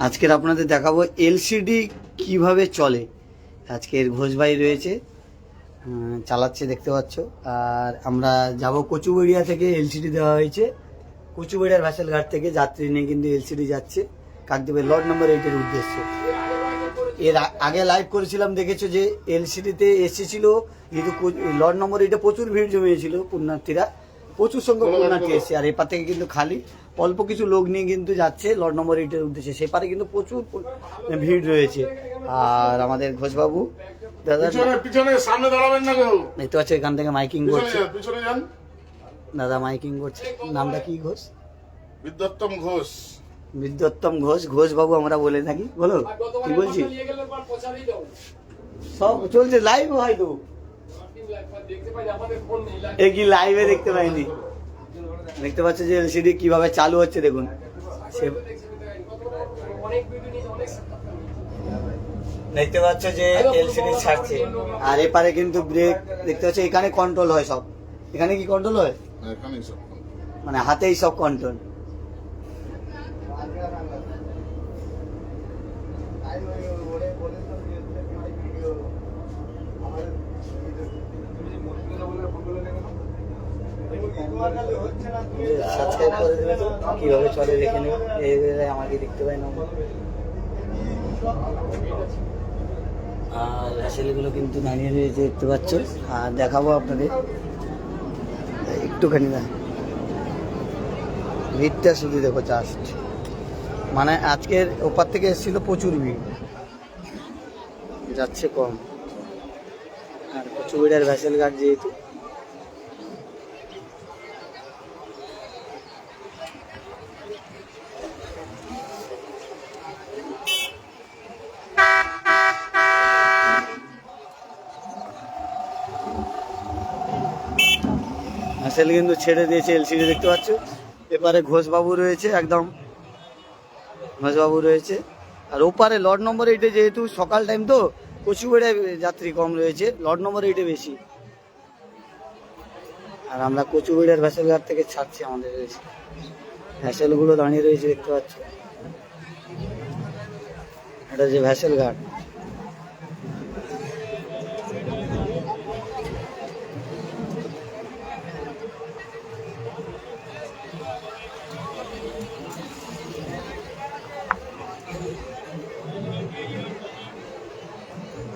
আজকের আপনাদের দেখাবো এলসিডি কীভাবে চলে। আজকের ঘোষভাই রয়েছে চালাচ্ছে দেখতে পাচ্ছ। আর আমরা যাব কচুবেড়িয়া থেকে এলসিডি দেওয়া হয়েছে। কচুবেড়িয়ার ভ্যাসেল ঘাট থেকে যাত্রী নিয়ে কিন্তু এলসিডি যাচ্ছে। কাকদ্বীপের লর্ড নম্বর এইটের উদ্দেশ্যে। এর আগে লাইভ করেছিলাম, দেখেছ যে এলসিডিতে এসেছিল যেহেতু কো- লর্ড নম্বর এইটা প্রচুর ভিড় জমিয়েছিল পুণ্যার্থীরা। প্রচুর সংখ্যক পুণ্যার্থী এসেছে আর এপার থেকে কিন্তু খালি অল্প কিছু লোক নিয়ে কিন্তু যাচ্ছে লর্ড নম্বর এইটের উদ্দেশ্যে। সেপারে কিন্তু প্রচুর পু- ভিড় রয়েছে। আর আমাদের ঘোষবাবু দাদা পিছনে সামনে দাঁড়াবেন না কেউ। দেখতে পাচ্ছ এখান থেকে মাইকিং করছে। পিছনে যান। দাদা মাইকিং করছে। নামটা কি ঘোষ? বিদ্যোত্তম ঘোষ। বিদ্যোত্তম ঘোষ। ঘোষ বাবু আমরা বলে থাকি। বলো কি বলছি? সব চলছে লাইভ হয়তো। এ কি লাইভে দেখতে পাইনি? দেখতে পাচ্ছ যে এলসিডি কীভাবে চালু হচ্ছে দেখুন। দেখতে পাচ্ছ যে এলসিডি ছাড়ছে। আর এপারে কিন্তু ব্রেক দেখতে পাচ্ছ এখানে কন্ট্রোল হয় সব। এখানে কি কন্ট্রোল হয়? মানে হাতেই সব কন্ট্রোল সাবস্ক্রাইব করে দেবে তো কীভাবে চলে দেখে নেবে এইভাবে আমাকে দেখতে পাই না। আর ছেলেগুলো কিন্তু দাঁড়িয়ে রয়েছে দেখতে পাচ্ছ, আর দেখাবো আপনাদের। একটুখানি না। ভিড়টা শুধু দেখো জাস্ট মানে আজকের ওপার থেকে এসেছিল প্রচুর ভিড়। যাচ্ছে কম। আর কচুবিড়ার ভ্যাসেল ঘাট যেহেতু। ভ্যাসেল কিন্তু ছেড়ে দিয়েছে এলসিডি দেখতে পাচ্ছ। এপারে ঘোষবাবু রয়েছে, একদম ঘোষবাবু রয়েছে। আর ওপারে লট নম্বর এইটে যেহেতু সকাল টাইম তো, কচুবেড়ায় যাত্রী কম রয়েছে লট নম্বর এইটে বেশি। আর আমরা কচুবেড়ার ভ্যাসেল ঘাট থেকে ছাড়ছি আমাদের রয়েছে ভ্যাসেলগুলো দাঁড়িয়ে রয়েছে দেখতে পাচ্ছ। এটা যে ভ্যাসেল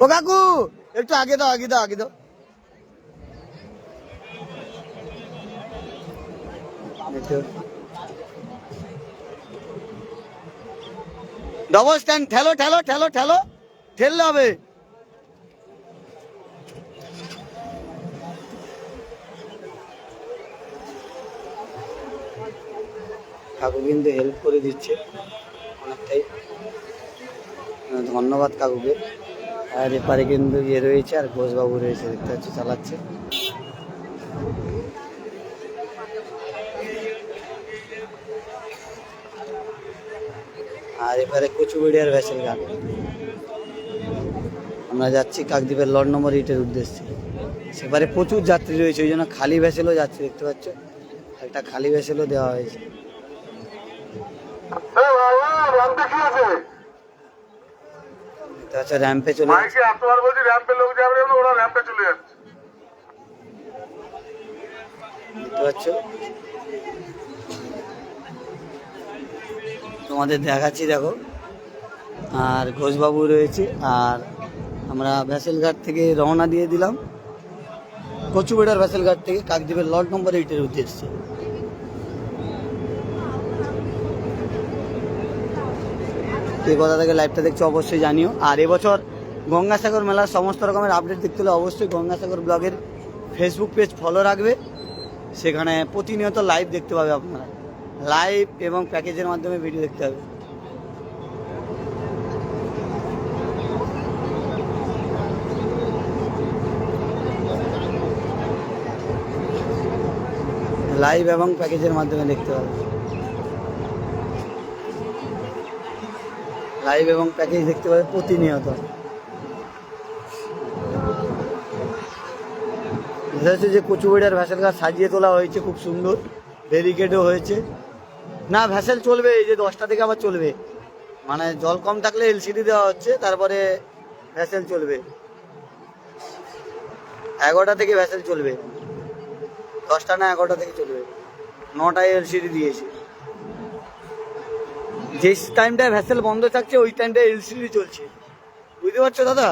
ও কাকু, একটু আগে দাও আগে দাও আগে দাও। Double stand ঠেলো ঠেলো ঠেলো ঠেলো। ঠেললে হবে। কাকু কিন্তু হেল্প করে দিচ্ছে অনেকটাই। ধন্যবাদ কাকুকে। আর এপারে কিন্তু ইয়ে রয়েছে, আর ঘোষবাবু রয়েছে, দেখতে পাচ্ছি, চালাচ্ছে। আর এবারে কচুবেড়িয়ার ভ্যাসেল ঘাট আমরা যাচ্ছি কাকদ্বীপের লড নম্বর এইটের উদ্দেশ্যে। সেবারে প্রচুর যাত্রী রয়েছে, ওই জন্য খালি ভ্যাসেলও যাচ্ছে, দেখতে পাচ্ছ? একটা খালি ভ্যাসেলও দেওয়া হয়েছে। দেখতে পাচ্ছ র্যাম্পে চলে। মাইকে এতবার বলছি র্যাম্পে লোক যাবে না, ওরা র্যাম্পে চলে যাচ্ছে। দেখতে পাচ্ছ তোমাদের দেখাচ্ছি দেখো। আর ঘোষবাবু রয়েছে আর আমরা ভ্যাসেলঘাট থেকে রওনা দিয়ে দিলাম। কচুবেড়ার ভ্যাসেলঘাট থেকে কাকদ্বীপের লট নম্বর এইটের উদ্দেশ্যে। কে কথা থেকে লাইভটা দেখছ অবশ্যই জানিও। আর এবছর গঙ্গাসাগর মেলার সমস্ত রকমের আপডেট দেখতে হলে অবশ্যই গঙ্গাসাগর ব্লগের ফেসবুক পেজ ফলো রাখবে। সেখানে প্রতিনিয়ত লাইভ দেখতে পাবে আপনারা। লাইভ এবং প্যাকেজের মাধ্যমে ভিডিও দেখতে হবে। লাইভ এবং প্যাকেজের মাধ্যমে দেখতে পাবে। লাইভ এবং প্যাকেজ দেখতে পাবে প্রতিনিয়ত। যাচ্ছে যে কচুবেড়ার ভ্যাসেল গাছ সাজিয়ে তোলা হয়েছে, খুব সুন্দর। ব্যারিকেডও হয়েছে। না ভ্যাসেল চলবে, এই যে দশটা থেকে আবার চলবে। মানে জল কম থাকলে এলসিডি দেওয়া হচ্ছে, তারপরে ভ্যাসেল চলবে। এগারোটা থেকে ভ্যাসেল চলবে। দশটা না, এগারোটা থেকে চলবে। নটায় এলসিডি দিয়েছে। যে টাইমটায় ভ্যাসেল বন্ধ থাকছে, ওই টাইমটায় এলসিডি চলছে। বুঝতে পারছ, দাদা?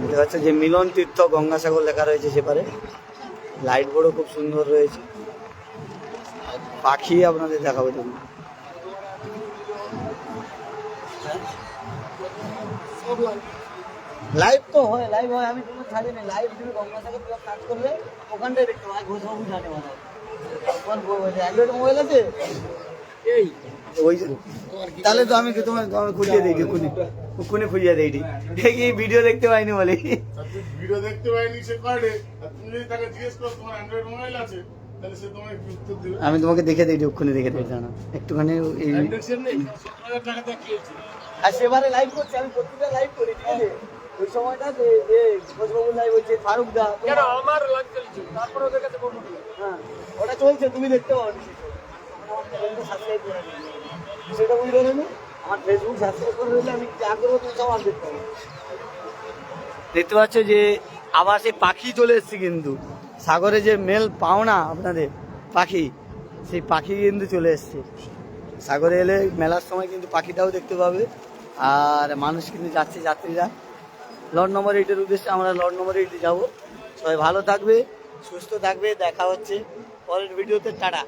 বুঝতে পারছ যে মিলন তীর্থ গঙ্গাসাগর লেখা রয়েছে সেপারে? লাইট বোর্ডও খুব সুন্দর রয়েছে। পাখি আপনাদের দেখাবো তুমি লাইভ তো হয় লাইভ হয় আমি তোমার ছাড়ি না লাইভ তুমি গঙ্গাসাগর তুমি কাজ করলে ওখানটায় দেখতে পাই ঘোষবাবু জানে মানে তোমার অ্যান্ড্রয়েড মোবাইল আছে? এই। ওই তাহলে তো আমি কি তোমার তোমার খুঁজিয়ে দিই এক্ষুনি এক্ষুনি খুঁজিয়ে দিই দেখি ভিডিও দেখতে পাইনি বলে। ভিডিও দেখতে পাইনি সে কার্ডে। তুমি যদি তাকে জিজ্ঞেস করো তোমার অ্যান্ড্রয়েড মোবাইল আছে তাহলে সে তোমাকে উত্তর দেবে। আমি তোমাকে দেখে দিই এক্ষুনি দেখে দিই জানা। একটুখানি আর সেবারে লাইভ করছি আমি প্রতিটা লাইভ করি ঠিক আছে? ওই সময়টা যে যে লাইভ হচ্ছে ফারুক দা কেন? আমার লাইভ চলছে তারপর ওদের কাছে বলব হ্যাঁ ওটা চলছে তুমি দেখতে পাও। সাবস্ক্রাইব করে সেটা বুঝতে পারলে আমার ফেসবুক সাবস্ক্রাইব করে দিলে আমি যা করব তুমি সব আপডেট পাবো। দেখতে পাচ্ছ যে আবার সেই পাখি চলে এসছে কিন্তু। সাগরে যে মেল পাও না আপনাদের পাখি সেই পাখি কিন্তু চলে এসছে। সাগরে এলে মেলার সময় কিন্তু পাখিটাও দেখতে পাবে। আর মানুষ কিন্তু যাচ্ছে যাত্রীরা। লর্ড নম্বর এইটের উদ্দেশ্যে আমরা লর্ড নম্বর এইটে যাব। সবাই ভালো থাকবে, সুস্থ থাকবে, দেখা হচ্ছে পরের ভিডিওতে, টাটা।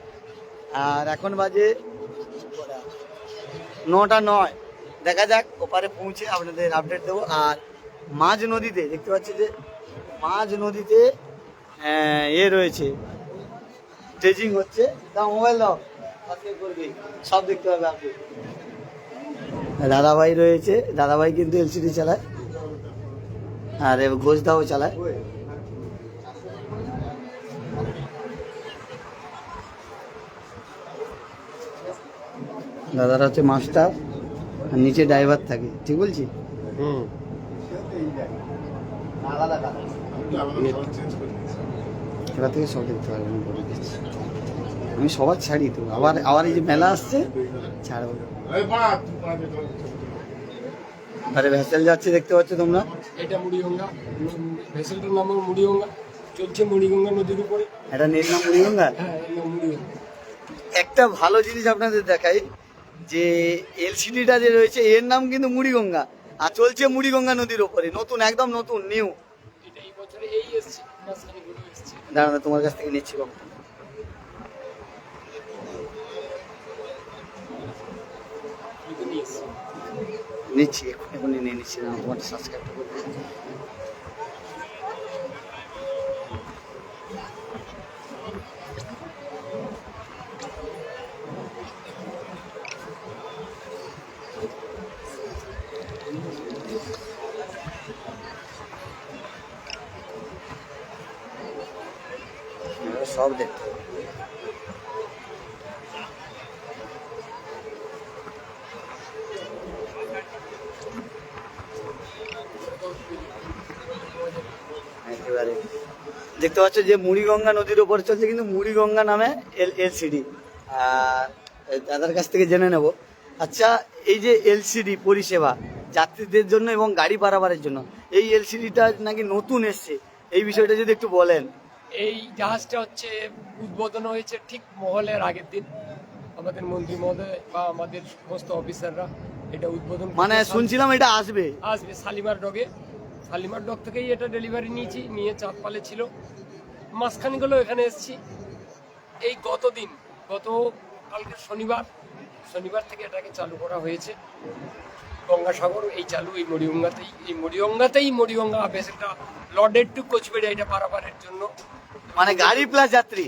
আর এখন বাজে নটা নয়। দেখা যাক, ওপারে পৌঁছে আপনাদের আপডেট দেবো। আর মাঝ নদীতে, দেখতে পাচ্ছি যে মাঝ নদীতে এ রয়েছে। ট্রেজিং হচ্ছে। দাও মোবাইল দাও করবি। সব দেখতে পাবে আপনি দাদাভাই রয়েছে। দাদাভাই কিন্তু এলসিডি চালায়। আর এ ঘোষদাও চালায়। দাদারা হচ্ছে মাস্টার আর নিচে ড্রাইভার থাকে ঠিক বলছি। এবার থেকে সব দেখতে পারবেন আমি বলে দিচ্ছি। আমি সবার ছাড়ি তো আবার আবার এই যে মেলা আসছে ছাড়বো। আরে ভেসেল যাচ্ছে দেখতে পাচ্ছ তোমরা? এটা মুড়িগঙ্গা। ভেসেলটার নাম হলো মুড়িগঙ্গা। চলছে মুড়িগঙ্গা নদীর উপরে। এটা নীল নাম মুড়িগঙ্গা? হ্যাঁ মুড়িগঙ্গা। একটা ভালো জিনিস আপনাদের দেখাই যে এলসিডিটা যে রয়েছে এর নাম কিন্তু মুড়িগঙ্গা। আর চলছে মুড়িগঙ্গা নদীর ওপরে নতুন একদম নতুন নিউ দাঁড়ানো তোমার কাছ থেকে নিচ্ছি বাবু এটা নিয়ে এসছে নিচ্ছি এখন এখনই নিয়ে নিচ্ছি না তোমার সাবস্ক্রাইবটা করে সব দেখতে দেখতে পাচ্ছ যে মুড়িগঙ্গা নদীর উপর চলছে কিন্তু মুড়িগঙ্গা নামে এল এলসিডি। আর দাদার কাছ থেকে জেনে নেব। আচ্ছা এই যে এলসিডি পরিষেবা যাত্রীদের জন্য এবং গাড়ি পারাবারের জন্য এই এলসিডিটা নাকি নতুন এসছে? এই বিষয়টা যদি একটু বলেন। এই জাহাজটা হচ্ছে উদ্বোধন হয়েছে ঠিক মহলের আগের দিন। আমাদের মন্ত্রী মহোদয় বা আমাদের সমস্ত অফিসাররা এটা উদ্বোধন মানে শুনছিলাম এটা আসবে। আসবে শালিমার ডগে। শালিমার ডগ থেকেই এটা ডেলিভারি নিয়েছি নিয়ে চাঁদপালে ছিল। মাঝখানে গেলেও এখানে এসেছি। এই গত দিন গত কালকে শনিবার শনিবার থেকে এটাকে চালু করা হয়েছে। গঙ্গাসাগর এই চালু এই মরিগঙ্গাতেই এই মরিগঙ্গাতেই মরিগঙ্গা ভেসেলটা লর্ডেড টু কোচবিহার এটা পারাপারের জন্য। মানে গাড়ি প্লাস যাত্রী।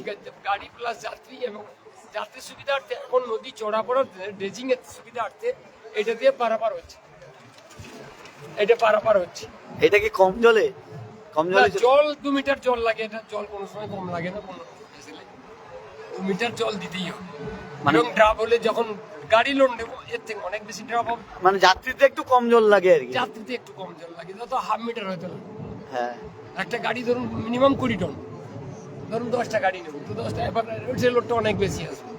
গাড়ি প্লাস যাত্রী এবং যাত্রীর সুবিধার্থে এখন নদী চড়াপড়া ড্রেজিং এর সুবিধার্থে এটা দিয়ে পারাপার হচ্ছে। এটা পারাপার হচ্ছে। এটা কি কম জলে? কম জলে জল দু মিটার জল লাগে এটা জল কোনো সময় কম লাগে না কোনো দু মিটার জল দিতেই হবে। মানে- ড্রাপ হলে যখন গাড়ি লোড নেব এর থেকে অনেক বেশি ড্রাপ হবে। মানে যাত্রীতে একটু কম জল লাগে আর কি। যাত্রীতে একটু কম জল লাগে যত হাফ মিটার হয়তো না হ্যাঁ। একটা গাড়ি ধরুন মিনিমাম কুড়ি টন। ধরুন দশটা গাড়ি নেব তো দশটা এবার লোডটা অনেক বেশি আসবে।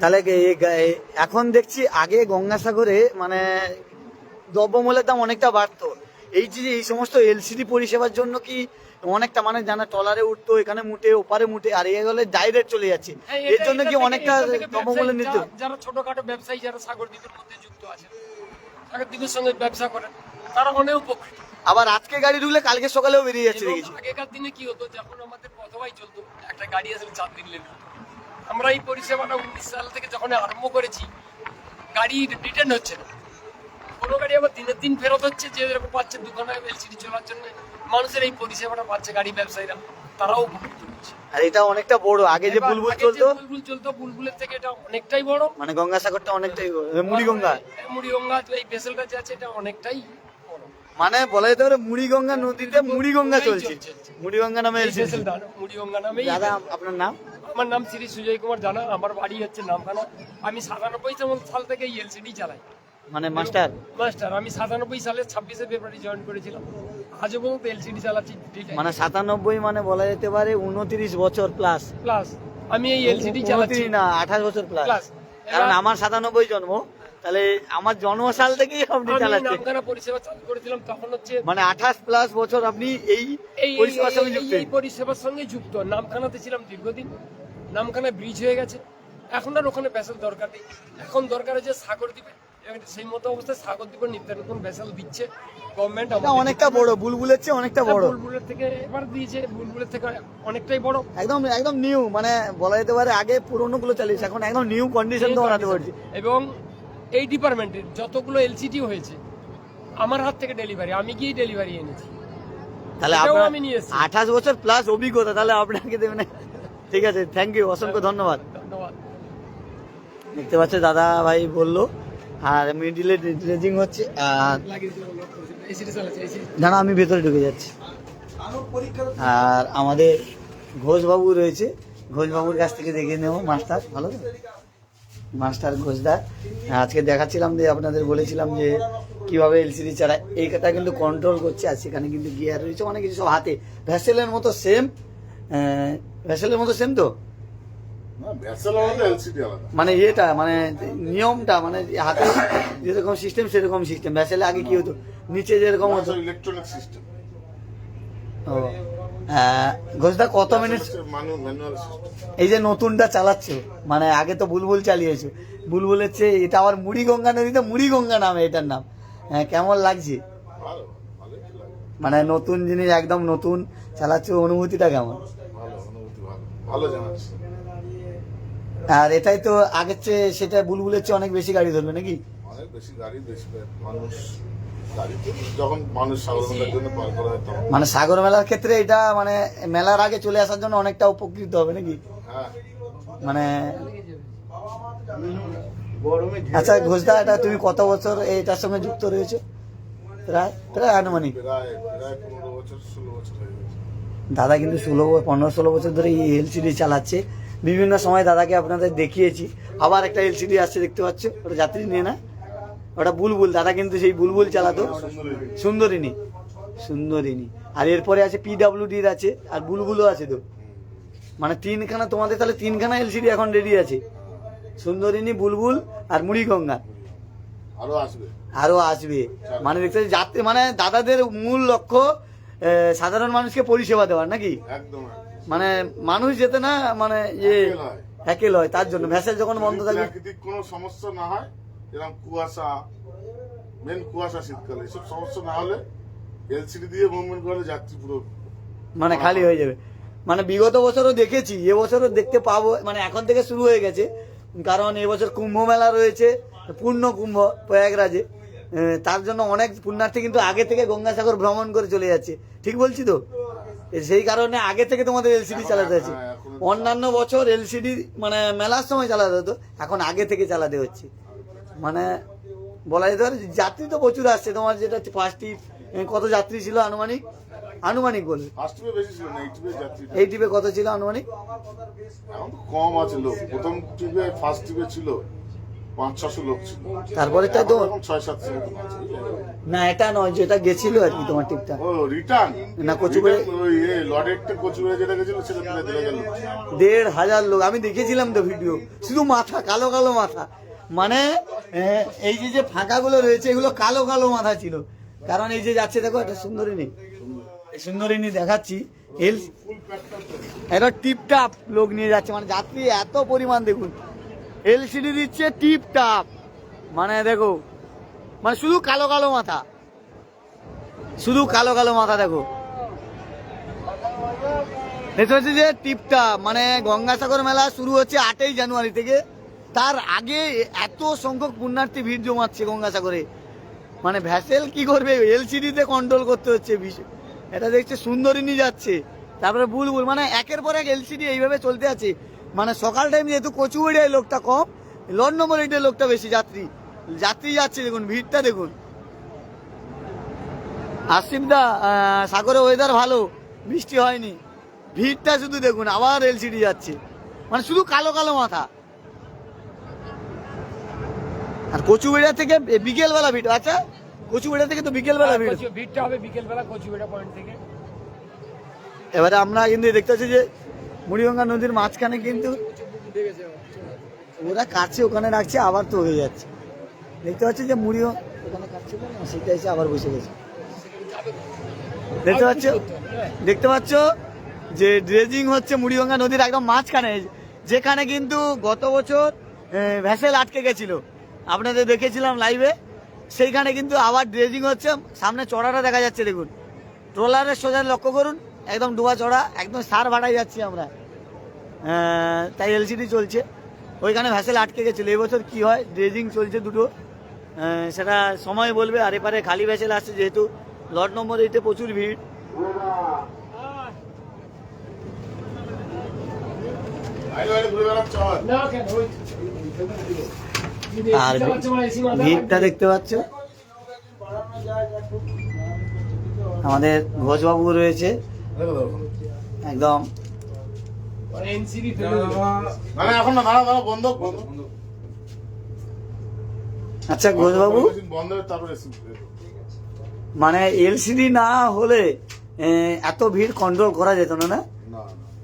তাহলে এখন দেখছি আগে গঙ্গাসাগরে মানে দ্রব্যমূল্যের দাম অনেকটা বাড়তো। এই যে এই সমস্ত এলসিডি পরিষেবার জন্য কি অনেকটা মানে জানা টলারে উঠতো এখানে মুটে ওপারে মুটে আর এই গেলে ডাইরেক্ট চলে যাচ্ছে। হ্যাঁ, এর জন্য কি অনেকটা দ্রব্যমূল্য নিতে যারা ছোটখাটো ব্যবসায়ী যারা সাগর দ্বীপের মধ্যে যুক্ত আছে সাগর দ্বীপের সঙ্গে ব্যবসা করেন। তারা অনেক উপকৃত। আবার আজকে গাড়ি ঢুকলে কালকে সকালেও বেরিয়ে যাচ্ছে আগেকার দিনে কি হতো যখন আমাদের পথবাই চলতো একটা গাড়ি আসলে চার দিন লেগে আমরা এই পরিষেবাটা উনিশ সাল থেকে যখন আরম্ভ করেছি গাড়ি রিটার্ন হচ্ছে না। কোনো গাড়ি আবার দিনের দিন ফেরত হচ্ছে যে এরকম পাচ্ছে দোকানে এলসিডি চলার জন্য মানুষের এই পরিষেবাটা পাচ্ছে গাড়ি ব্যবসায়ীরা। তারাও আর এটা অনেকটা বড় আগে যে বুলবুল চলতো বুলবুল চলতো বুলবুলের থেকে এটা অনেকটাই বড়। মানে গঙ্গাসাগরটা অনেকটাই মুড়িগঙ্গা। মুড়িগঙ্গা এই ভেসেলটা যে আছে এটা অনেকটাই বড়। মানে বলা যেতে পারে মুড়িগঙ্গা নদীতে মুড়িগঙ্গা চলছে। মুড়িগঙ্গা নামে এই মুড়িগঙ্গা নামেই দাদা আপনার নাম? আমার নাম শ্রী সুজয় কুমার জানা আমার বাড়ি হচ্ছে নামখানা। আমি সাতানব্বই সাল থেকে এলসিডি চালাই। মানে মাস্টার? মাস্টার আমি সাতানব্বই সালে ছাব্বিশে ফেব্রুয়ারি জয়েন করেছিলাম। আজও পর্যন্ত এলসিডি চালাচ্ছি মানে সাতানব্বই মানে বলা যেতে পারে উনত্রিশ বছর প্লাস প্লাস আমি এই এলসিডি চালাচ্ছি। না আঠাশ বছর প্লাস। কারণ আমার সাতানব্বই জন্ম তাহলে আমার জন্মসাল থেকেই আপনি আমি চালাচ্ছেন। নামখানা পরিষেবা চালু করেছিলাম তখন হচ্ছে মানে আঠাশ প্লাস বছর আপনি এই পরিষেবার সঙ্গে যুক্ত এই পরিষেবার সঙ্গে যুক্ত। নামখানাতে ছিলাম দীর্ঘদিন। নামখানা ব্রিজ হয়ে গেছে। এখন আর ওখানে ভেসেল দরকার নেই। এখন দরকার হচ্ছে সাগর দ্বীপে সেই মতো অবস্থায় সাগর নিত্য নতুন ভেসেল দিচ্ছে। গভর্নমেন্ট অনেকটা বড় বুলবুলের চেয়ে অনেকটা বড়। বুলবুলের থেকে এবার দিয়েছে বুলবুলের থেকে অনেকটাই বড়। একদম একদম নিউ মানে বলা যেতে পারে আগে পুরোনো গুলো চালিয়েছে এখন একদম নিউ কন্ডিশন তো বানাতে পারছি। এবং এই ডিপার্টমেন্টের যতগুলো এলসিটি হয়েছে আমার হাত থেকে ডেলিভারি আমি গিয়ে ডেলিভারি এনেছি। তাহলে আপনার আমি নিয়ে আঠাশ বছর প্লাস অভিজ্ঞতা তাহলে আপনাকে দেবেন ঠিক আছে থ্যাংক ইউ অসংখ্য ধন্যবাদ। ধন্যবাদ। দেখতে পাচ্ছে দাদা ভাই বলল আর মিডিলে ড্রেজিং হচ্ছে, আর দাঁড়া আমি ভেতরে ঢুকে যাচ্ছি। আর আমাদের ঘোষবাবু রয়েছে। ঘোষবাবুর কাছ থেকে দেখে নেব, মাস্টার, ভালো মাস্টার ঘোষদা আজকে দেখাচ্ছিলাম যে, আপনাদের বলেছিলাম যে, কীভাবে এলসিডি চালায়। এইটা কিন্তু কন্ট্রোল করছে, আর সেখানে কিন্তু গিয়ার রয়েছে, অনেক কিছু সব হাতে। ভ্যাসেলের মতো সেম ভ্যাসেলের মতো সেম তো না ভ্যাসেল আলাদা এলসিডি আলাদা মানে ইয়েটা মানে নিয়মটা মানে হাতে যেরকম সিস্টেম সেরকম সিস্টেম ভ্যাসেলে আগে কি হতো? নিচে যেরকম হতো। ইলেকট্রনিক সিস্টেম ও আহ, ঘোষদা কত মিনিট এই যে নতুনটা চালাচ্ছ মানে আগে তো বুলবুল চালিয়েছো। বুলবুলের চেয়ে এটা আবার মুড়িগঙ্গা নদীতে মুড়িগঙ্গা নামে এটার নাম। হ্যাঁ কেমন লাগছে? মানে নতুন জিনিস একদম নতুন চালাচ্ছ অনুভূতিটা কেমন? ভালো অনুভূতি ভালো। ভালো জানাচ্ছি। আর এটাই তো আগের চেয়ে সেটা বুলবুলের চেয়ে অনেক বেশি গাড়ি ধরবে নাকি? অনেক বেশি গাড়ি বেশি মানুষ যখন মানুষ সাগরমেলার জন্য পার করা হয় তখন। মানে সাগর মেলার ক্ষেত্রে এটা মানে মেলার আগে চলে আসার জন্য অনেকটা উপকৃত হবে নাকি? হ্যাঁ। মানে আচ্ছা ঘোষদা এটা তুমি কত বছর এটার সঙ্গে যুক্ত রয়েছে? প্রায় প্রায় আনুমানিক দাদা কিন্তু ষোলো পনেরো ষোলো বছর ধরে এই এলসিডি চালাচ্ছে। বিভিন্ন সময় দাদাকে আপনাদের দেখিয়েছি। আবার একটা এলসিডি আসছে দেখতে পাচ্ছ ওটা যাত্রী নিয়ে না? ওটা বুলবুল দাদা কিন্তু সেই বুলবুল চালাতো। সুন্দরিনী সুন্দরিনী আর এরপরে আছে পিডাব্লিউডির আছে আর বুলবুলও আছে তো। মানে তিনখানা তোমাদের তাহলে তিনখানা এলসিডি এখন রেডি আছে। সুন্দরিনী বুলবুল আর মুড়িগঙ্গা। আরও আসবে। আরও আসবে। মানে দেখতে যাত্রী মানে দাদাদের মূল লক্ষ্য সাধারণ মানুষকে পরিষেবা দেওয়ার নাকি? একদম। মানে মানুষ যেতে না মানে ইয়ে একেল হয়। তার জন্য। ভ্যাসেল যখন বন্ধ থাকে প্রাকৃতিক কোনো সমস্যা না হয় যেরকম কুয়াশা মেন কুয়াশা শীতকালে এসব সমস্যা না হলে এলসিডি দিয়ে মুভমেন্ট করলে যাত্রী পুরো মানে খালি হয়ে যাবে। মানে বিগত বছরও দেখেছি এবছরও দেখতে পাবো মানে এখন থেকে শুরু হয়ে গেছে। কারণ এবছর কুম্ভ মেলা রয়েছে পূর্ণ কুম্ভ প্রয়াগরাজে। তার জন্য অনেক পুণ্যার্থী কিন্তু আগে থেকে গঙ্গাসাগর ভ্রমণ করে চলে যাচ্ছে। ঠিক বলছি তো? সেই কারণে আগে থেকে তোমাদের এলসিডি চালাতে হচ্ছে অন্যান্য বছর এলসিডি মানে মেলার সময় চালাতে হতো এখন আগে থেকে চালাতে হচ্ছে। মানে বলা যেতে পারে যাত্রী তো প্রচুর আসছে তোমার যেটা হচ্ছে ফার্স্ট কত যাত্রী ছিল আনুমানিক? আনুমানিক যাত্রী এই টিপে কত ছিল আনুমানিক? কম আছে লোক। প্রথম টিপে ফার্স্ট টিপে ছিল পাঁচ ছশো লোক ছিল। তারপরে তাই তো ছয় সাতশো না এটা নয় যেটা গেছিল আর কি তোমার টিপটা ও রিটার্ন না, কচুবেড়ে- ওই লরেটটা কচুবেড়ে যেটা গেছিল সেটা দেড় হাজার লোক আমি দেখেছিলাম তো ভিডিও শুধু মাথা কালো কালো মাথা। মানে এই যে যে ফাঁকাগুলো রয়েছে এগুলো কালো কালো মাথা ছিল। কারণ এই যে যাচ্ছে দেখো একটা সুন্দরিনী সুন্দরিনী দেখাচ্ছি। এল এটা টিপ টাপ লোক নিয়ে যাচ্ছে। মানে যাত্রী এত পরিমাণ দেখুন। এলসিডি দিচ্ছে টিপ টাপ। মানে দেখো মানে শুধু কালো কালো মাথা। শুধু কালো কালো মাথা দেখো। দেখতে পাচ্ছি যে টিপটা মানে গঙ্গাসাগর মেলা শুরু হচ্ছে আটই জানুয়ারি থেকে। তার আগে এত সংখ্যক পুণ্যার্থী ভিড় জমাচ্ছে গঙ্গাসাগরে। মানে ভ্যাসেল কি করবে? এলসিডিতে কন্ট্রোল করতে হচ্ছে এটা দেখছে সুন্দরিনী যাচ্ছে। তারপরে বুলবুল মানে একের পর এক এলসিডি এইভাবে চলতে আছে। মানে সকাল টাইম যেহেতু কচুবেড়িয়ায় লোকটা কম লন নম্বর এইটের লোকটা বেশি যাত্রী। যাত্রী যাচ্ছে দেখুন ভিড়টা দেখুন। আসিফদা সাগরে ওয়েদার ভালো বৃষ্টি হয়নি। ভিড়টা শুধু দেখুন আবার এলসিডি যাচ্ছে। মানে শুধু কালো কালো মাথা। আর কচুবেড়া থেকে বিকেলবেলা ভিড় আচ্ছা কচুবেড়া থেকে তো বিকেলবেলা ভিড়। ভিড়টা হবে বিকেলবেলা কচুবেড়া পয়েন্ট থেকে। এবারে আমরা কিন্তু দেখতে পাচ্ছি যে মুড়িগঙ্গা নদীর মাঝখানে কিন্তু ওরা কাছে ওখানে রাখছে, আবার তো হয়ে যাচ্ছে। দেখতে পাচ্ছি যে মুড়ি ওখানে কাটছিল না, সেটা এসে আবার বসে গেছে। দেখতে পাচ্ছ? দেখতে পাচ্ছ? যে ড্রেজিং হচ্ছে মুড়িগঙ্গা নদীর একদম মাঝখানে। যেখানে কিন্তু গত বছর ভ্যাসেল আটকে গেছিল। আপনাদের দেখেছিলাম লাইভে সেইখানে কিন্তু আবার ড্রেজিং হচ্ছে। সামনে চড়াটা দেখা যাচ্ছে, দেখুন। ট্রলারের সোজা লক্ষ্য করুন। একদম ডুবা চড়া একদম সার ভাড়াই যাচ্ছি আমরা। তাই এলসিডি চলছে। ওইখানে ভ্যাসেল আটকে গেছিল। এবছর কি হয়? ড্রেজিং চলছে দুটো। সেটা সময় বলবে। আর এপারে খালি ভ্যাসেল আসছে যেহেতু লট নম্বর এইটে প্রচুর ভিড়। আর ভিড়টা দেখতে পাচ্ছ? আমাদের ঘোষবাবু রয়েছে। একদম। এনসিবি ফেলে দিল। না না এখন না দাঁড়া দাঁড়া বন্ধ বন্ধ। আচ্ছা ঘোষবাবু? মানে এলসিডি না হলে এত ভিড় কন্ট্রোল করা যেত না না?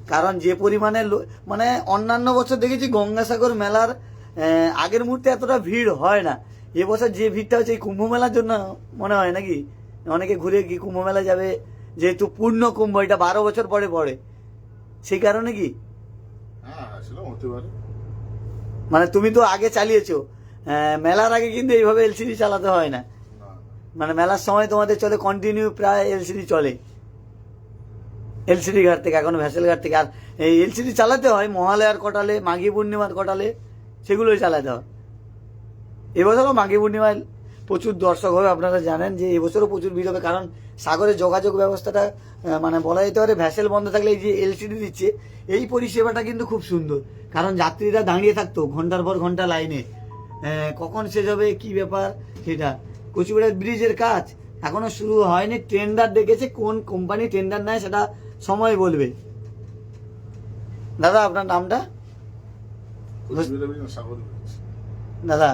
কারণ যে পরিমাণে মানে অন্যান্য বছর দেখেছি গঙ্গাসাগর মেলার আহ, আগের মুহূর্তে এতটা ভিড় হয় না। এবছর যে ভিড়টা হচ্ছে এই কুম্ভ মেলার জন্য মনে হয় নাকি? অনেকে ঘুরে কি কুম্ভ মেলা যাবে যেহেতু পূর্ণ কুম্ভ এটা বারো বছর পরে পড়ে। সেই কারণে কি? হ্যাঁ মানে তুমি তো আগে চালিয়েছো। মেলার আগে কিন্তু এইভাবে এলসিডি চালাতে হয় না। মানে মেলার সময় তোমাদের চলে কন্টিনিউ প্রায় এলসিডি চলে। এলসিডি ঘাট থেকে এখন ভ্যাসেল ঘাট থেকে। আর এই এলসিডি চালাতে হয় মহালয়ার কটালে মাঘী পূর্ণিমার কটালে সেগুলোই চালাতে হয়। এবছরও মাঘী পূর্ণিমায় প্রচুর দর্শক হবে আপনারা জানেন যে এবছরও প্রচুর ভিড় হবে কারণ সাগরের যোগাযোগ ব্যবস্থাটা মানে বলা যেতে পারে ভ্যাসেল বন্ধ থাকলে এই যে এলসিডি দিচ্ছে এই পরিষেবাটা কিন্তু খুব সুন্দর। কারণ যাত্রীরা দাঁড়িয়ে থাকতো ঘণ্টার পর ঘণ্টা লাইনে। কখন শেষ হবে কি ব্যাপার সেটা। কচুবেড়ার ব্রিজের কাজ এখনও শুরু হয়নি টেন্ডার ডেকেছে কোন কোম্পানি টেন্ডার নেয় সেটা সময় বলবে। দাদা আপনার নামটা। দাদা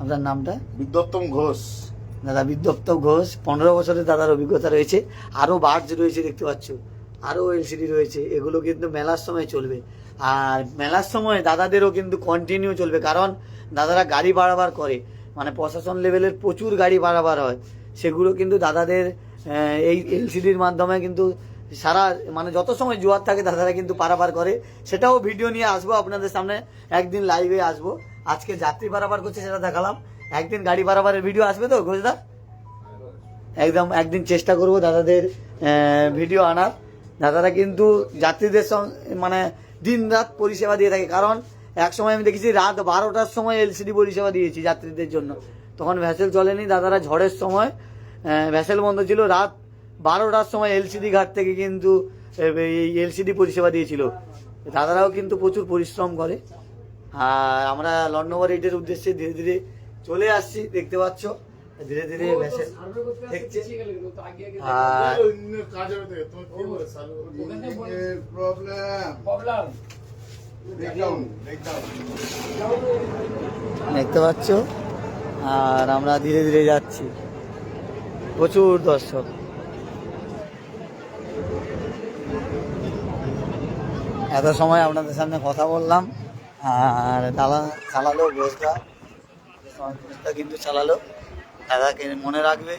আপনার নামটা? বিদ্যোত্তম ঘোষ। দাদা বিদ্যপ্ত ঘোষ পনেরো বছরের দাদার অভিজ্ঞতা রয়েছে। আরও বার্জ রয়েছে দেখতে পাচ্ছ। আরও এলসিডি রয়েছে। এগুলো কিন্তু মেলার সময় চলবে। আর মেলার সময় দাদাদেরও কিন্তু কন্টিনিউ চলবে। কারণ দাদারা গাড়ি বাড়াবার করে। মানে প্রশাসন লেভেলের প্রচুর গাড়ি বাড়াবার হয়। সেগুলো কিন্তু দাদাদের এই এলসিডির মাধ্যমে কিন্তু সারা মানে যত সময় জোয়ার থাকে দাদারা কিন্তু পারাপার করে। সেটাও ভিডিও নিয়ে আসব আপনাদের সামনে। একদিন লাইভে আসব। আজকে যাত্রী পারাপার করছে সেটা দেখালাম। একদিন গাড়ি পারাপারের ভিডিও আসবে তো ঘোষদা একদম, একদিন চেষ্টা করব দাদাদের ভিডিও আনার। দাদারা কিন্তু যাত্রীদের সঙ্গে মানে দিন রাত পরিষেবা দিয়ে থাকে। কারণ, এক সময় আমি দেখেছি রাত বারোটার সময় এলসিডি পরিষেবা দিয়েছি যাত্রীদের জন্য। তখন ভ্যাসেল চলেনি, দাদারা ঝড়ের সময় ভ্যাসেল বন্ধ ছিল। রাত বারোটার সময় এলসিডি ঘাট থেকে কিন্তু এই এলসিডি পরিষেবা দিয়েছিল। দাদারাও কিন্তু প্রচুর পরিশ্রম করে। আর আমরা লন নম্বর এইটের উদ্দেশ্যে ধীরে ধীরে চলে আসছি দেখতে পাচ্ছ। ধীরে ধীরে ভ্যাসেল দেখছে। দেখতে পাচ্ছ? আর আমরা ধীরে ধীরে যাচ্ছি। প্রচুর দর্শক। এত সময় আপনাদের সামনে কথা বললাম। আর দাদা চালালো বসটা বসটা কিন্তু চালালো, দাদাকে মনে রাখবে।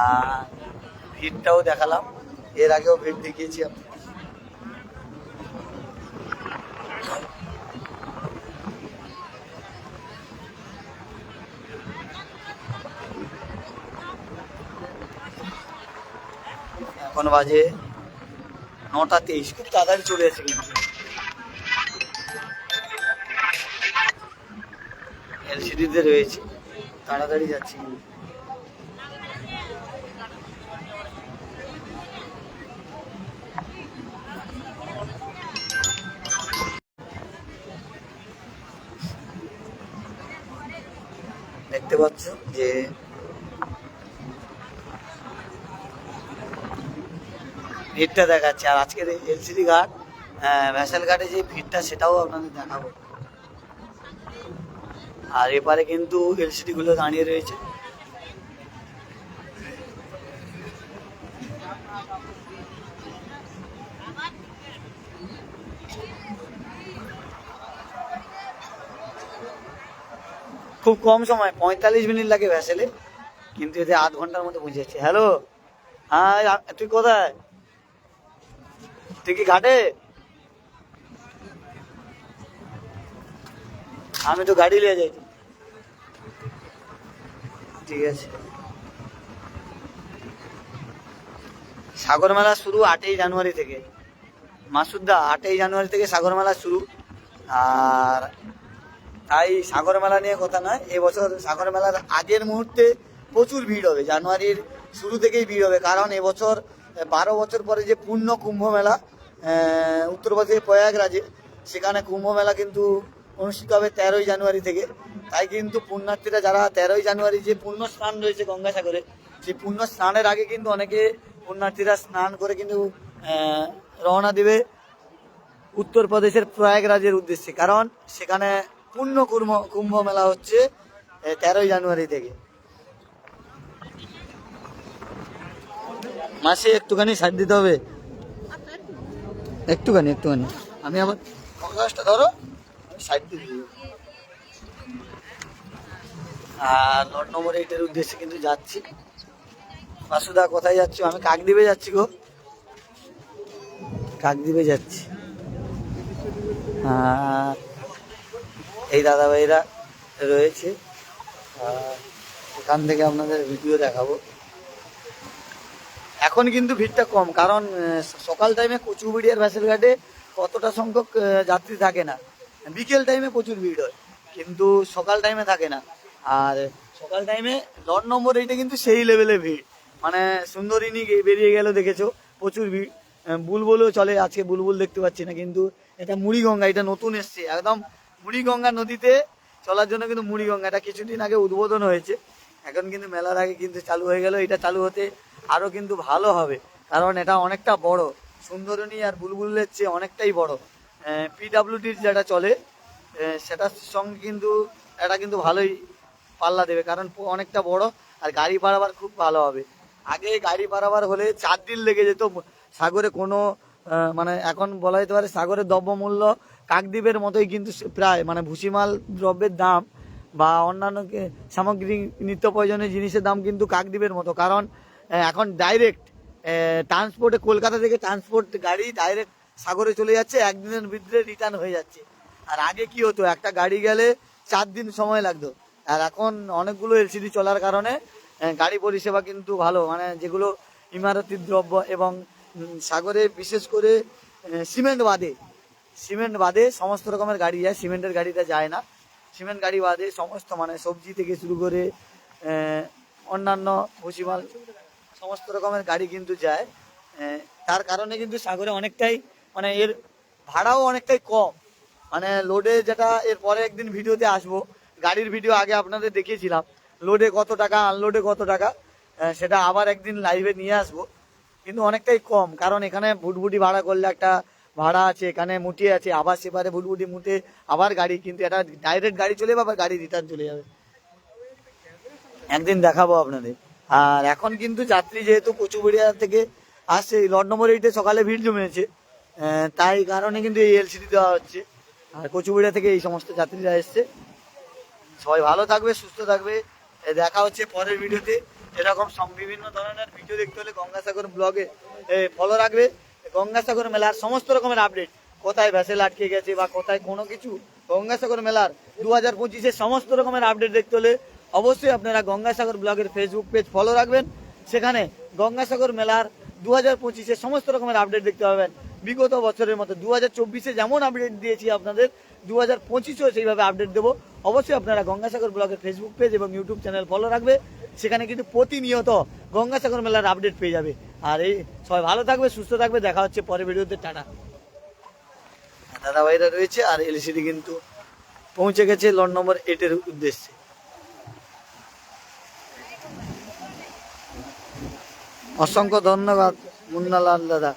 আর ভিড়টাও দেখালাম, এর আগেও ভিড় দেখিয়েছি আপনাকে। এখন বাজে নটা তেইশ। খুব তাড়াতাড়ি চলে এসে কিন্তু এলসিডিতে রয়েছে। তাড়াতাড়ি যাচ্ছি। দেখতে পাচ্ছ যে ভিড়টা দেখাচ্ছে। আর আজকের এলসিডি ঘাট ভ্যাসেল ঘাটে যে ভিড়টা, সেটাও আপনাদের দেখাবো। আর এপারে কিন্তু এলসিডি গুলো দাঁড়িয়ে রয়েছে। খুব কম সময়, পঁয়তাল্লিশ মিনিট লাগে ভ্যাসেলে কিন্তু এতে আধ ঘণ্টার মধ্যে পৌঁছে যাচ্ছে। হ্যালো হ্যাঁ তুই কোথায়? তুই কি ঘাটে? আমি তো গাড়ি নিয়ে যাই ঠিক আছে। সাগর মেলা শুরু আটই জানুয়ারি থেকে। মাসুদ্দা আটই জানুয়ারি থেকে সাগর মেলা শুরু। আর তাই সাগর মেলা নিয়ে কথা নয় এবছর সাগর মেলার আগের মুহূর্তে প্রচুর ভিড় হবে। জানুয়ারির শুরু থেকেই ভিড় হবে। কারণ এবছর বারো বছর পরে যে পূর্ণ কুম্ভ মেলা উত্তরপ্রদেশের প্রয়াগরাজে, সেখানে কুম্ভ মেলা কিন্তু অনুষ্ঠিত হবে তেরোই জানুয়ারি থেকে। তাই কিন্তু পুণ্যার্থীরা যারা তেরোই জানুয়ারি যে পুণ্য স্নান রয়েছে গঙ্গাসাগরে, সেই পুণ্য স্নানের আগে কিন্তু অনেকে পুণ্যার্থীরা স্নান করে কিন্তু রওনা দেবে উত্তরপ্রদেশের প্রয়াগরাজের উদ্দেশ্যে। কারণ সেখানে পূর্ণ কুর্ম, কুম্ভ মেলা হচ্ছে তেরোই জানুয়ারি থেকে। মাসে একটুখানি সার দিতে হবে। একটুখানি একটুখানি। আমি আবার ধরো। সাইড আর লট নম্বর এইটের উদ্দেশ্যে কিন্তু যাচ্ছি। বাসুদা, কোথায় যাচ্ছি? আমি কাকদ্বীপে যাচ্ছি গো। কাকদ্বীপে যাচ্ছি। এই দাদাভাইরা রয়েছে। আর এখান থেকে আপনাদের ভিডিও দেখাবো। এখন কিন্তু ভিড়টা কম, কারণ সকাল টাইমে কচুবিড়িয়ার ভ্যাসেল ঘাটে কতটা সংখ্যক যাত্রী থাকে না। বিকেল টাইমে প্রচুর ভিড় হয়, কিন্তু সকাল টাইমে থাকে না। আর সকাল টাইমে লট নম্বর এইটা কিন্তু সেই লেভেলে ভিড়। মানে সুন্দরিনী বেরিয়ে গেল দেখেছ, প্রচুর ভিড়। বুলবুলও চলে, আজকে বুলবুল দেখতে পাচ্ছি না, কিন্তু এটা মুড়িগঙ্গা, এটা নতুন এসছে। একদম মুড়িগঙ্গা নদীতে চলার জন্য কিন্তু মুড়িগঙ্গা, এটা কিছুদিন আগে উদ্বোধন হয়েছে। এখন কিন্তু মেলার আগে কিন্তু চালু হয়ে গেল, এটা চালু হতে আরও কিন্তু ভালো হবে, কারণ এটা অনেকটা বড়। সুন্দরনী আর বুলবুলের চেয়ে অনেকটাই বড়। পিডাব্লিউডির যেটা চলে সেটার সঙ্গে কিন্তু, এটা কিন্তু ভালোই পাল্লা দেবে, কারণ অনেকটা বড় আর গাড়ি পারাবার খুব ভালো হবে। আগে গাড়ি পারাবার হলে চার দিন লেগে যেত সাগরে কোনো মানে এখন বলা যেতে পারে সাগরের দ্রব্যমূল্য কাকদ্বীপের মতোই কিন্তু প্রায় মানে ভুসিমাল দ্রব্যের দাম বা অন্যান্য সামগ্রী নিত্য প্রয়োজনীয় জিনিসের দাম কিন্তু কাকদ্বীপের মতো। কারণ এখন ডাইরেক্ট ট্রান্সপোর্টে কলকাতা থেকে ট্রান্সপোর্ট গাড়ি ডাইরেক্ট সাগরে চলে যাচ্ছে, একদিনের ভিতরে রিটার্ন হয়ে যাচ্ছে। আর আগে কি হতো, একটা গাড়ি গেলে চার দিন সময় লাগতো। আর এখন অনেকগুলো এলসিডি চলার কারণে গাড়ি পরিষেবা কিন্তু ভালো। মানে যেগুলো ইমারতি দ্রব্য এবং সাগরে বিশেষ করে সিমেন্ট বাদে সিমেন্ট বাদে সমস্ত রকমের গাড়ি যায়, সিমেন্টের গাড়িটা যায় না। সিমেন্ট গাড়ি বাদে সমস্ত মানে সবজি থেকে শুরু করে অন্যান্য ভুসিমাল, সমস্ত রকমের গাড়ি কিন্তু যায়। তার কারণে কিন্তু সাগরে অনেকটাই মানে এর ভাড়াও অনেকটাই কম। মানে লোডে যেটা এর পরে একদিন ভিডিওতে আসব, গাড়ির ভিডিও আগে আপনাদের দেখিয়েছিলাম লোডে কত টাকা আনলোডে কত টাকা সেটা আবার একদিন লাইভে নিয়ে আসব। কিন্তু অনেকটাই কম, কারণ এখানে ভুটভুটি ভাড়া করলে একটা ভাড়া আছে, এখানে মুটে আছে, আবার সেপারে বুলবুটি মুটে আবার গাড়ি, কিন্তু এটা ডাইরেক্ট গাড়ি চলে যাবে, আবার গাড়ি রিটার্ন চলে যাবে। একদিন দেখাবো আপনাদের। আর এখন কিন্তু যাত্রী যেহেতু কচুবেড়িয়া থেকে আসছে লট নম্বর এইটে সকালে ভিড় জমেছে তাই কারণে কিন্তু এই এলসিডি দেওয়া হচ্ছে। আর কচুবেড়িয়া থেকে এই সমস্ত যাত্রীরা এসছে। সবাই ভালো থাকবে, সুস্থ থাকবে। দেখা হচ্ছে পরের ভিডিওতে। এরকম বিভিন্ন ধরনের ভিডিও দেখতে হলে গঙ্গাসাগর ব্লগে ফলো রাখবে। গঙ্গাসাগর মেলার সমস্ত রকমের আপডেট কোথায় ভ্যাসেল আটকে গেছে বা কোথায় কোনো কিছু, গঙ্গাসাগর মেলার দু হাজার পঁচিশের সমস্ত রকমের আপডেট দেখতে হলে অবশ্যই আপনারা গঙ্গাসাগর ব্লগের ফেসবুক পেজ ফলো রাখবেন। সেখানে গঙ্গাসাগর মেলার দু হাজার পঁচিশের সমস্ত রকমের আপডেট দেখতে পাবেন। বিগত বছরের মতো দু হাজার চব্বিশে যেমন আপডেট দিয়েছি আপনাদের দু হাজার পঁচিশেও সেইভাবে আপডেট দেবো। অবশ্যই আপনারা গঙ্গাসাগর ব্লগের ফেসবুক পেজ এবং ইউটিউব চ্যানেল ফলো রাখবে। সেখানে কিন্তু প্রতিনিয়ত গঙ্গাসাগর মেলার আপডেট পেয়ে যাবে। আর এই, সবাই ভালো থাকবে, সুস্থ থাকবে, দেখা হচ্ছে পরের ভিডিওতে, টাটা। দাদা ভাইরা রয়েছে, আর এলসিডি কিন্তু পৌঁছে গেছে লট নম্বর এটের উদ্দেশ্যে। অসংখ্য ধন্যবাদ মুন্নালাল দাদা।